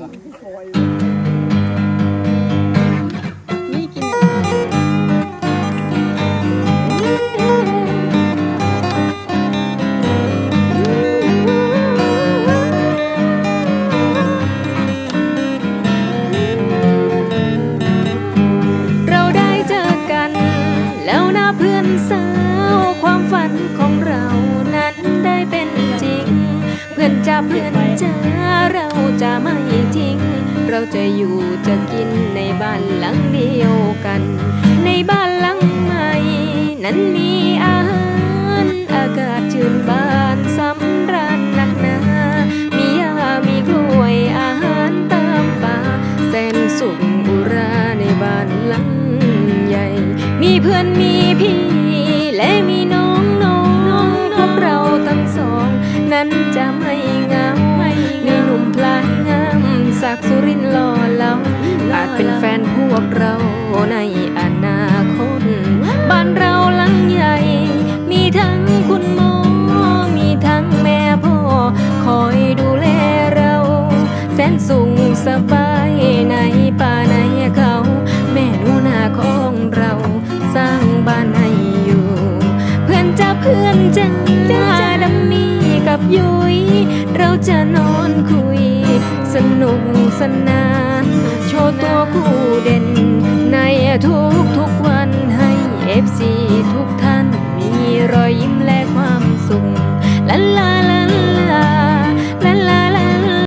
เราได้เจอกัน แล้วนะเพื่อนสาว ความฝันของเรานั้นได้เป็นจริง เพื่อนจะเพื่อนจะเราจะไม่ทิ้ง เราจะอยู่จะกินในบ้านหลังเดียวกัน ในบ้านหลังใหม่ นั้นมีอาหารอากาศชื่นบานสำราญนักหนา มียามีกล้วยอาหารตามป่าแสนสุขอุราในบ้านหลังใหญ่ มีเพื่อนมีพี่และมีน้องน้องพวกเราทั้งสอง นั้นจะไม่ วกเราในอนาคต บ้านเราหลังใหญ่ มีทั้งคุณหมอ มีทั้งแม่พ่อ คอยดูแลเรา แสนสุขสบายในป่าในเขา แม่นูนาของเราสร้างบ้านให้อยู่ เพื่อนจะเพื่อนจะดำมีกับยุยเราจะนอนคุย สนุกสนาน ทุกทุกวันให้เอฟซีทุกท่าน มีรอยยิ้มและความสุขละลา